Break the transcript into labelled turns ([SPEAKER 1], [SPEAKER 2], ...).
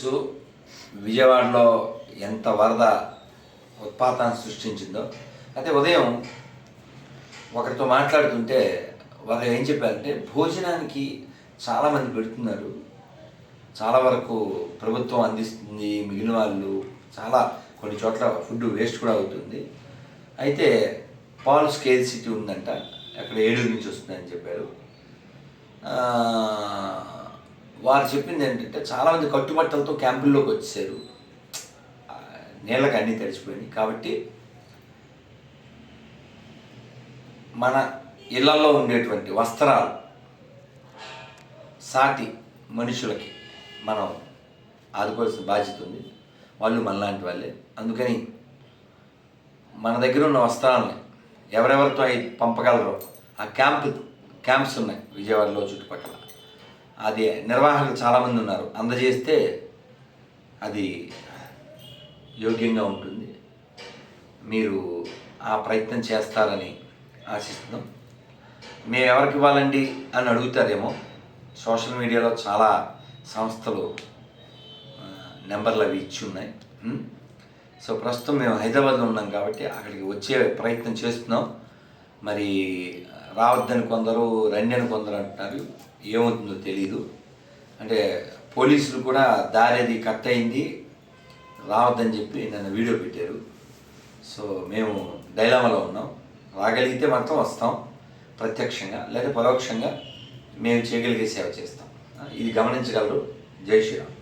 [SPEAKER 1] చూడొచ్చు విజయవాడలో ఎంత వరద ఉత్పాతాన్ని సృష్టించిందో. అయితే ఉదయం ఒకరితో మాట్లాడుతుంటే వాళ్ళు ఏం చెప్పారంటే భోజనానికి చాలామంది పెడుతున్నారు. చాలా వరకు ప్రభుత్వం అందిస్తుంది మిగిలిన వాళ్ళు చాలా కొన్ని చోట్ల ఫుడ్ వేస్ట్ కూడా అవుతుంది. అయితే పాల్ స్కేల్ సిటీ ఉందంట అక్కడ ఏలూరు నుంచి వస్తుందని చెప్పారు. వారు చెప్పింది ఏంటంటే చాలామంది కట్టుబట్టలతో క్యాంపుల్లోకి వచ్చేసారు నీళ్ళకి అన్నీ తడిచిపోయినాయి. కాబట్టి మన ఇళ్ళలో ఉండేటువంటి వస్త్రాలు సాటి మనుషులకి మనం ఆదుకోవాల్సిన బాధ్యత ఉంది. వాళ్ళు మనలాంటి వాళ్ళే. అందుకని మన దగ్గర ఉన్న వస్త్రాలని ఎవరెవరితో అవి పంపగలరో ఆ క్యాంప్ క్యాంప్స్ ఉన్నాయి విజయవాడలో చుట్టుపక్కల. అది నిర్వాహకులు చాలామంది ఉన్నారు. అందజేస్తే అది యోగ్యంగా ఉంటుంది. మీరు ఆ ప్రయత్నం చేస్తారని ఆశిస్తున్నాం. మేము ఎవరికి ఇవ్వాలండి అని అడుగుతారేమో. సోషల్ మీడియాలో చాలా సంస్థలు నెంబర్లు అవి ఇచ్చి ఉన్నాయి. సో ప్రస్తుతం మేము హైదరాబాద్లో ఉన్నాం కాబట్టి అక్కడికి వచ్చే ప్రయత్నం చేస్తున్నాం. మరి రావద్దని కొందరు రండి అని కొందరు అంటున్నారు ఏమవుతుందో తెలియదు అంటే పోలీసులు కూడా దారేది కట్ అయింది రావద్దని చెప్పి నన్ను వీడియో పెట్టారు. సో మేము డైలామాలో ఉన్నాం. రాగలిగితే మాత్రం వస్తాం ప్రత్యక్షంగా లేదా పరోక్షంగా మేము చేయగలిగే సేవ చేస్తాం. ఇది గమనించగలరు. జై శ్రీరామ్.